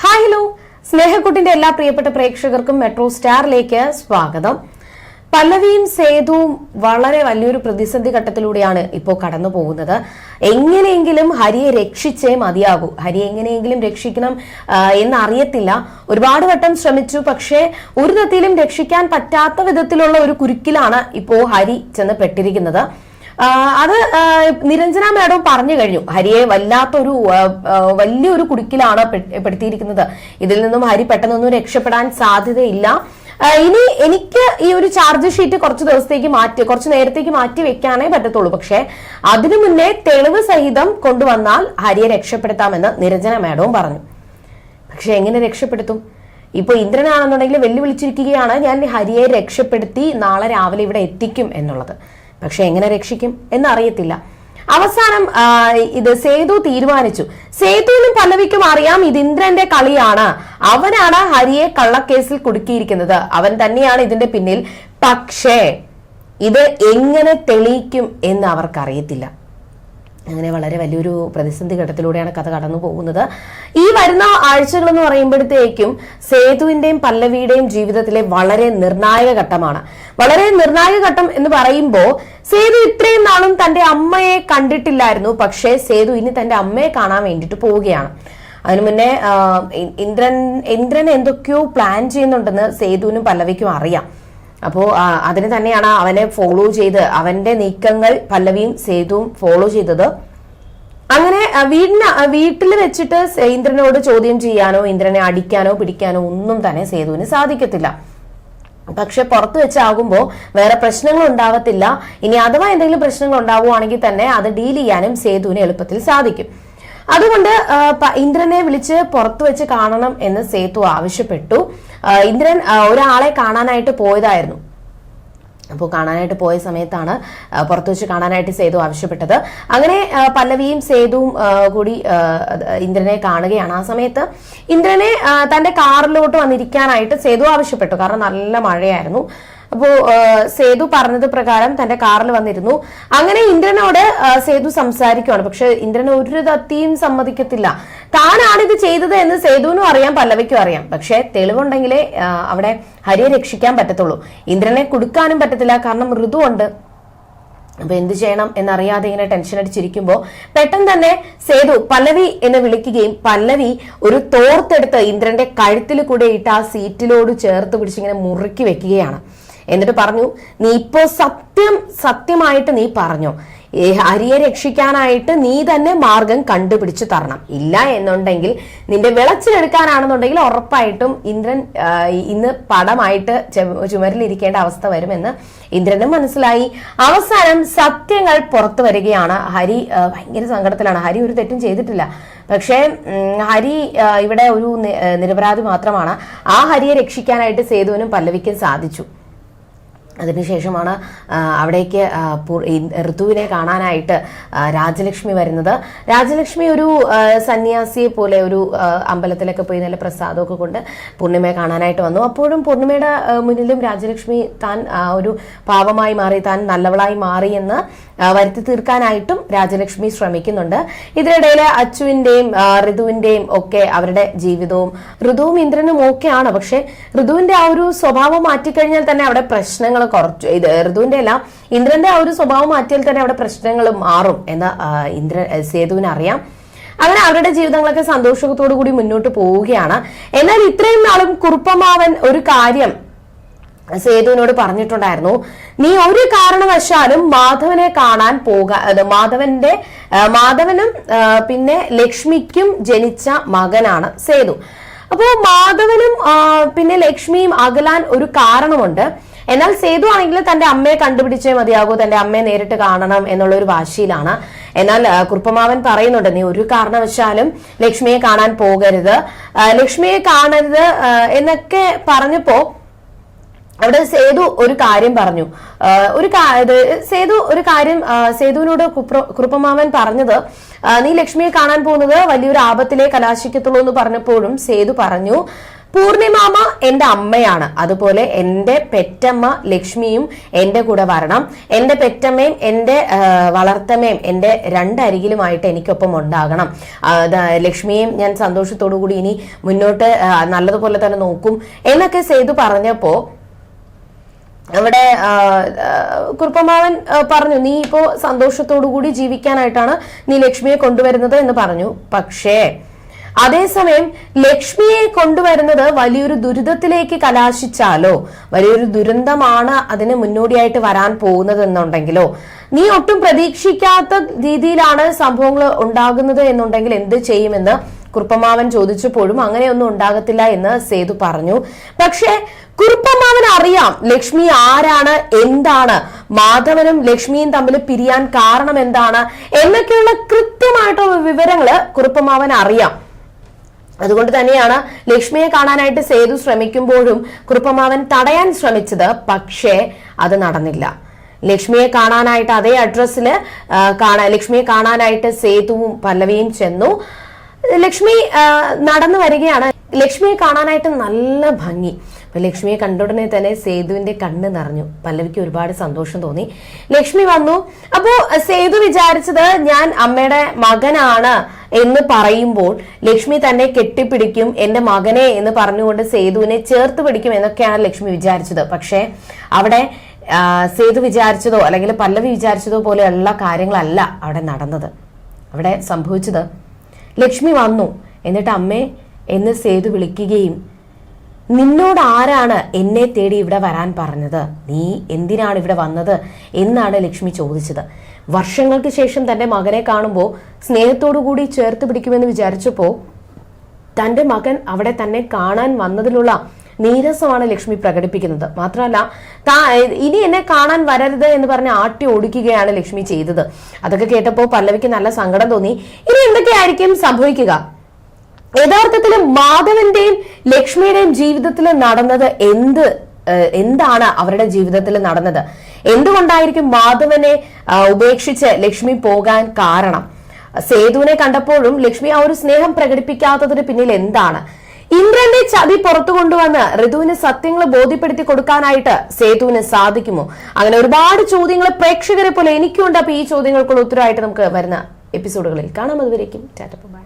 Hi hello സ്നേഹക്കുട്ടിന്റെ എല്ലാ പ്രിയപ്പെട്ട പ്രേക്ഷകർക്കും മെട്രോ സ്റ്റാറിലേക്ക് സ്വാഗതം. പല്ലവിയും സേതുവും വളരെ വലിയൊരു പ്രതിസന്ധി ഘട്ടത്തിലൂടെയാണ് ഇപ്പോൾ കടന്നു പോകുന്നത്. എങ്ങനെയെങ്കിലും ഹരിയെ രക്ഷിച്ചേ മതിയാകൂ. ഹരി എങ്ങനെയെങ്കിലും രക്ഷിക്കണം എന്നറിയത്തില്ല. ഒരുപാട് വട്ടം ശ്രമിച്ചു. പക്ഷേ ഒരു തരത്തിലും രക്ഷിക്കാൻ പറ്റാത്ത വിധത്തിലുള്ള ഒരു കുരുക്കിലാണ് ഇപ്പോൾ ഹരി ചെന്ന് പെട്ടിരിക്കുന്നത്. അത് നിരഞ്ജന മാഡം പറഞ്ഞു കഴിഞ്ഞു. ഹരിയെ വല്ലാത്തൊരു വലിയൊരു കുടുക്കിലാണ് പെടുത്തിയിരിക്കുന്നത്. ഇതിൽ നിന്നും ഹരി പെട്ടെന്നൊന്നും രക്ഷപ്പെടാൻ സാധ്യതയില്ല. ഇനി എനിക്ക് ഈ ഒരു ചാർജ് ഷീറ്റ് കുറച്ച് ദിവസത്തേക്ക് മാറ്റി കുറച്ച് നേരത്തേക്ക് മാറ്റി വെക്കാനേ പറ്റത്തുള്ളൂ. പക്ഷേ അതിനു മുന്നേ തെളിവ് സഹിതം കൊണ്ടുവന്നാൽ ഹരിയെ രക്ഷപ്പെടുത്താമെന്ന് നിരഞ്ജന മാഡവും പറഞ്ഞു. പക്ഷെ എങ്ങനെ രക്ഷപ്പെടുത്തും? ഇപ്പൊ ഇന്ദ്രനാണെന്നുണ്ടെങ്കിൽ വെല്ലുവിളിച്ചിരിക്കുകയാണ് ഞാൻ ഹരിയെ രക്ഷപ്പെടുത്തി നാളെ രാവിലെ ഇവിടെ എത്തിക്കും എന്നുള്ളത്. പക്ഷെ എങ്ങനെ രക്ഷിക്കും എന്നറിയത്തില്ല. അവസാനം ഇത് സേതു തീരുമാനിച്ചു. സേതുവിനും പല്ലവിക്കും അറിയാം ഇത് ഇന്ദ്രന്റെ കളിയാണ്. അവനാണ് ഹരിയെ കള്ളക്കേസിൽ കുടുക്കിയിരിക്കുന്നത്. അവൻ തന്നെയാണ് ഇതിന്റെ പിന്നിൽ. പക്ഷേ ഇത് എങ്ങനെ തെളിയിക്കും എന്ന് അവർക്കറിയത്തില്ല. അങ്ങനെ വളരെ വലിയൊരു പ്രതിസന്ധി ഘട്ടത്തിലൂടെയാണ് കഥ കടന്നു പോകുന്നത്. ഈ വരുന്ന ആഴ്ചകൾ എന്ന് പറയുമ്പോഴത്തേക്കും സേതുവിന്റെയും പല്ലവിയുടെയും ജീവിതത്തിലെ വളരെ നിർണായക ഘട്ടമാണ്. വളരെ നിർണായക ഘട്ടം എന്ന് പറയുമ്പോൾ സേതു ഇത്രയും നാളും തന്റെ അമ്മയെ കണ്ടിട്ടില്ലായിരുന്നു. പക്ഷേ സേതു ഇനി തന്റെ അമ്മയെ കാണാൻ വേണ്ടിയിട്ട് പോവുകയാണ്. അതിനു മുന്നേ ഇന്ദ്രൻ ഇന്ദ്രൻ എന്തൊക്കെയോ പ്ലാൻ ചെയ്യുന്നുണ്ടെന്ന് സേതുവിനും പല്ലവിക്കും അറിയാം. അപ്പോ ആ, അതിന് തന്നെയാണ് അവനെ ഫോളോ ചെയ്ത് അവന്റെ നീക്കങ്ങൾ പല്ലവിയും സേതുവും ഫോളോ ചെയ്തത്. അങ്ങനെ വീടിന് വീട്ടിൽ വെച്ചിട്ട് ഇന്ദ്രനോട് ചോദ്യം ചെയ്യാനോ ഇന്ദ്രനെ അടിക്കാനോ പിടിക്കാനോ ഒന്നും തന്നെ സേതുവിന് സാധിക്കത്തില്ല. പക്ഷെ പുറത്ത് വെച്ചാകുമ്പോൾ വേറെ പ്രശ്നങ്ങൾ ഉണ്ടാവത്തില്ല. ഇനി അഥവാ എന്തെങ്കിലും പ്രശ്നങ്ങൾ ഉണ്ടാവുകയാണെങ്കിൽ തന്നെ അത് ഡീൽ ചെയ്യാനും സേതുവിന് എളുപ്പത്തിൽ സാധിക്കും. അതുകൊണ്ട് ഇന്ദ്രനെ വിളിച്ച് പുറത്തു വെച്ച് കാണണം എന്ന് സേതു ആവശ്യപ്പെട്ടു. ഇന്ദ്രൻ ഒരാളെ കാണാനായിട്ട് പോയതായിരുന്നു. അപ്പോൾ കാണാനായിട്ട് പോയ സമയത്താണ് പുറത്തു വെച്ച് കാണാനായിട്ട് സേതു ആവശ്യപ്പെട്ടത്. അങ്ങനെ പല്ലവിയും സേതുവും കൂടി ഇന്ദ്രനെ കാണുകയാണ്. ആ സമയത്ത് ഇന്ദ്രനെ തന്റെ കാറിലോട്ട് വന്നിരിക്കാനായിട്ട് സേതു ആവശ്യപ്പെട്ടു. കാരണം നല്ല മഴയായിരുന്നു. അപ്പോൾ സേതു പറഞ്ഞത് പ്രകാരം തന്റെ കാറിൽ വന്നിരുന്നു. അങ്ങനെ ഇന്ദ്രനോട് സേതു സംസാരിക്കുകയാണ് പക്ഷെ ഇന്ദ്രൻ ഒരു തത്തിയും സമ്മതിക്കത്തില്ല. താനാണ് ഇത് ചെയ്തത് എന്ന് സേതുവിനും അറിയാം പല്ലവയ്ക്കും അറിയാം. പക്ഷെ തെളിവുണ്ടെങ്കിലേ അവിടെ ഹരിയെ രക്ഷിക്കാൻ പറ്റത്തുള്ളൂ. ഇന്ദ്രനെ കൊടുക്കാനും പറ്റത്തില്ല. കാരണം ഋതുവുണ്ട് അപ്പൊ എന്ത് ചെയ്യണം എന്നറിയാതെ ഇങ്ങനെ ടെൻഷൻ അടിച്ചിരിക്കുമ്പോ പെട്ടെന്ന് തന്നെ സേതു പല്ലവി എന്ന് വിളിക്കുകയും പല്ലവി ഒരു തോർത്തെടുത്ത് ഇന്ദ്രന്റെ കഴുത്തിൽ കൂടെ ഇട്ട് ആ സീറ്റിലോട് ചേർത്ത് പിടിച്ചിങ്ങനെ മുറുക്കി വെക്കുകയാണ്. എന്നിട്ട് പറഞ്ഞു നീ ഇപ്പോ സത്യം സത്യമായിട്ട് നീ പറഞ്ഞു. ഹരിയെ രക്ഷിക്കാനായിട്ട് നീ തന്നെ മാർഗം കണ്ടുപിടിച്ചു തരണം. ഇല്ല എന്നുണ്ടെങ്കിൽ നിന്റെ വിളച്ചിലെടുക്കാനാണെന്നുണ്ടെങ്കിൽ ഉറപ്പായിട്ടും ഇന്ദ്രൻ ഇന്ന് പടമായിട്ട് ചുമരിലിരിക്കേണ്ട അവസ്ഥ വരുമെന്ന് ഇന്ദ്രനും മനസ്സിലായി. അവസാനം സത്യങ്ങൾ പുറത്തു വരികയാണ്. ഹരി ഭയങ്കര സങ്കടത്തിലാണ്. ഹരി ഒരു തെറ്റും ചെയ്തിട്ടില്ല. പക്ഷേ ഹരി ഇവിടെ ഒരു നിരപരാധി മാത്രമാണ്. ആ ഹരിയെ രക്ഷിക്കാനായിട്ട് സേതുവിനും പല്ലവിക്കും സാധിച്ചു. അതിനുശേഷമാണ് അവിടേക്ക് ഋതുവിനെ കാണാനായിട്ട് രാജലക്ഷ്മി വരുന്നത്. രാജലക്ഷ്മി ഒരു സന്യാസിയെ പോലെ ഒരു അമ്പലത്തിലൊക്കെ പോയി നല്ല പ്രസാദമൊക്കെ കൊണ്ട് പൂർണിമയെ കാണാനായിട്ട് വന്നു. അപ്പോഴും പൂർണിമയുടെ ആ, മുന്നിലും രാജലക്ഷ്മി താൻ ഒരു പാവമായി മാറി താൻ നല്ലവളായി മാറി എന്ന് വരുത്തി തീർക്കാനായിട്ടും രാജലക്ഷ്മി ശ്രമിക്കുന്നുണ്ട്. ഇതിനിടയിൽ അച്ചുവിന്റെയും ഋതുവിന്റെയും ഒക്കെ അവരുടെ ജീവിതവും ഋതുവും ഇന്ദ്രനും ഒക്കെയാണ് പക്ഷെ ഋതുവിന്റെ ആ ഒരു സ്വഭാവം മാറ്റിക്കഴിഞ്ഞാൽ തന്നെ അവിടെ പ്രശ്നങ്ങൾ കുറച്ചു ഇത് ഋതുവിന്റെ അല്ല ഇന്ദ്രന്റെ ആ ഒരു സ്വഭാവം മാറ്റിയാൽ തന്നെ അവിടെ പ്രശ്നങ്ങൾ മാറും എന്ന് ഇന്ദ്ര സേതുവിന് അറിയാം അങ്ങനെ അവരുടെ ജീവിതങ്ങളൊക്കെ സന്തോഷത്തോടു കൂടി മുന്നോട്ട് പോവുകയാണ്. എന്നാൽ ഇത്രയും നാളും കുറുപ്പമാവൻ ഒരു കാര്യം സേതുവിനോട് പറഞ്ഞിട്ടുണ്ടായിരുന്നു നീ ഒരു കാരണവശാലും മാധവനെ കാണാൻ പോകാ മാധവന്റെ മാധവനും പിന്നെ ലക്ഷ്മിക്കും ജനിച്ച മകനാണ് സേതു. അപ്പോ മാധവനും പിന്നെ ലക്ഷ്മിയും അകലാൻ ഒരു കാരണമുണ്ട്. എന്നാൽ സേതു ആണെങ്കിൽ തന്റെ അമ്മയെ കണ്ടുപിടിച്ചേ മതിയാകൂ തന്റെ അമ്മയെ നേരിട്ട് കാണണം എന്നുള്ള ഒരു വാശിയിലാണ്. എന്നാൽ കുറുപ്പമാവൻ പറയുന്നുണ്ട് നീ ഒരു കാരണവശാലും ലക്ഷ്മിയെ കാണാൻ പോകരുത്. ലക്ഷ്മിയെ കാണരുത് എന്നൊക്കെ പറഞ്ഞപ്പോ അവിടെ സേതു ഒരു കാര്യം പറഞ്ഞു. ഒരു സേതു ഒരു കാര്യം സേതുവിനോട് കുറുപ്പമാവൻ പറഞ്ഞത് നീ ലക്ഷ്മിയെ കാണാൻ പോകുന്നത് വലിയൊരു ആപത്തിലെ കലാശിക്കത്തുള്ളൂ എന്ന് പറഞ്ഞപ്പോഴും സേതു പറഞ്ഞു പൂർണിമാമ എന്റെ അമ്മയാണ്. അതുപോലെ എന്റെ പെറ്റമ്മ ലക്ഷ്മിയും എന്റെ കൂടെ വരണം. എന്റെ പെറ്റമ്മയും എന്റെ വളർത്തമ്മയും എന്റെ രണ്ടരികിലുമായിട്ട് എനിക്കൊപ്പം ഉണ്ടാകണം. ലക്ഷ്മിയും ഞാൻ സന്തോഷത്തോടു കൂടി ഇനി മുന്നോട്ട് നല്ലതുപോലെ തന്നെ നോക്കും എന്നൊക്കെ സേതു പറഞ്ഞപ്പോ അവിടെ കുറുപ്പമാവൻ പറഞ്ഞു നീ ഇപ്പോ സന്തോഷത്തോടു കൂടി ജീവിക്കാനായിട്ടാണ് നീ ലക്ഷ്മിയെ കൊണ്ടുവരുന്നത് എന്ന് പറഞ്ഞു. പക്ഷേ അതേസമയം ലക്ഷ്മിയെ കൊണ്ടുവരുന്നത് വലിയൊരു ദുരിതത്തിലേക്ക് കലാശിച്ചാലോ? വലിയൊരു ദുരന്തമാണ് അതിന് മുന്നോടിയായിട്ട് വരാൻ പോകുന്നത് എന്നുണ്ടെങ്കിലോ നീ ഒട്ടും പ്രതീക്ഷിക്കാത്ത രീതിയിലാണ് സംഭവങ്ങൾ ഉണ്ടാകുന്നത് എന്നുണ്ടെങ്കിൽ എന്ത് ചെയ്യുമെന്ന് കുറുപ്പമാവൻ ചോദിച്ചപ്പോഴും അങ്ങനെയൊന്നും ഉണ്ടാകത്തില്ല എന്ന് സേതു പറഞ്ഞു. പക്ഷേ കുറുപ്പമാവൻ അറിയാം ലക്ഷ്മി ആരാണ് എന്താണ്. മാധവനും ലക്ഷ്മിയും തമ്മിൽ പിരിയാൻ കാരണം എന്താണ് എന്നൊക്കെയുള്ള കൃത്യമായിട്ടുള്ള വിവരങ്ങൾ കുറുപ്പമാവൻ അറിയാം. അതുകൊണ്ട് തന്നെയാണ് ലക്ഷ്മിയെ കാണാനായിട്ട് സേതു ശ്രമിക്കുമ്പോഴും കുറുപ്പമാവൻ തടയാൻ ശ്രമിച്ചത് പക്ഷേ അത് നടന്നില്ല. ലക്ഷ്മിയെ കാണാനായിട്ട് അതേ അഡ്രസ്സിൽ കാണാൻ ലക്ഷ്മിയെ കാണാനായിട്ട് സേതുവും പല്ലവിയും ചെന്നു. ലക്ഷ്മി നടന്നു വരികയാണ്. ലക്ഷ്മിയെ കാണാനായിട്ട് നല്ല ഭംഗി. ലക്ഷ്മിയെ കണ്ടുടനെ തന്നെ സേതുവിന്റെ കണ്ണ് നിറഞ്ഞു. പല്ലവിക്ക് ഒരുപാട് സന്തോഷം തോന്നി. ലക്ഷ്മി വന്നു. അപ്പോ സേതു വിചാരിച്ചത് ഞാൻ അമ്മയുടെ മകനാണ് എന്ന് പറയുമ്പോൾ ലക്ഷ്മി തന്നെ കെട്ടിപ്പിടിക്കും എന്റെ മകനെ എന്ന് പറഞ്ഞുകൊണ്ട് സേതുവിനെ ചേർത്ത് പിടിക്കും എന്നൊക്കെയാണ് ലക്ഷ്മി വിചാരിച്ചത്. പക്ഷേ അവിടെ സേതു വിചാരിച്ചതോ അല്ലെങ്കിൽ പല്ലവി വിചാരിച്ചതോ പോലെയുള്ള കാര്യങ്ങളല്ല അവിടെ നടന്നത്. അവിടെ സംഭവിച്ചത് ലക്ഷ്മി വന്നു. എന്നിട്ട് അമ്മേ എന്ന് സേതു വിളിക്കുകയും നിന്നോട് ആരാണ് എന്നെ തേടി ഇവിടെ വരാൻ പറഞ്ഞത്? നീ എന്തിനാണ് ഇവിടെ വന്നത്? എന്നാണ് ലക്ഷ്മി ചോദിച്ചത്. വർഷങ്ങൾക്ക് ശേഷം തന്റെ മകനെ കാണുമ്പോൾ സ്നേഹത്തോടു കൂടി ചേർത്ത് പിടിക്കുമെന്ന് വിചാരിച്ചപ്പോ തന്റെ മകൻ അവിടെ തന്നെ കാണാൻ വന്നതിലുള്ള നീരസമാണ് ലക്ഷ്മി പ്രകടിപ്പിക്കുന്നത്. മാത്രമല്ല താ ഇനി എന്നെ കാണാൻ വരരുത് എന്ന് പറഞ്ഞ് ആട്ടി ഓടിക്കുകയാണ് ലക്ഷ്മി ചെയ്തത്. അതൊക്കെ കേട്ടപ്പോൾ പല്ലവിക്ക് നല്ല സങ്കടം തോന്നി. ഇനി എന്തൊക്കെയായിരിക്കും സംഭവിക്കുക? യഥാർത്ഥത്തിൽ മാധവന്റെയും ലക്ഷ്മിയുടെയും ജീവിതത്തിൽ നടന്നത് എന്ത് എന്താണ് അവരുടെ ജീവിതത്തിൽ നടന്നത്? എന്തുകൊണ്ടായിരിക്കും മാധവനെ ഉപേക്ഷിച്ച് ലക്ഷ്മി പോകാൻ കാരണം? സേതുവിനെ കണ്ടപ്പോഴും ലക്ഷ്മി ആ ഒരു സ്നേഹം പ്രകടിപ്പിക്കാത്തതിന് പിന്നിൽ എന്താണ്? ഇന്ദ്രന്റെ ചതി പുറത്തു കൊണ്ടുവന്ന് ഋതുവിന് സത്യങ്ങൾ ബോധ്യപ്പെടുത്തി കൊടുക്കാനായിട്ട് സേതുവിന് സാധിക്കുമോ? അങ്ങനെ ഒരുപാട് ചോദ്യങ്ങൾ പ്രേക്ഷകരെ പോലെ എനിക്കുണ്ട്. അപ്പൊ ഈ ചോദ്യങ്ങൾക്കുള്ള ഉത്തരവായിട്ട് നമുക്ക് വരുന്ന എപ്പിസോഡുകളിൽ കാണാം. അതുവരേക്കും ടാറ്റ ബൈ.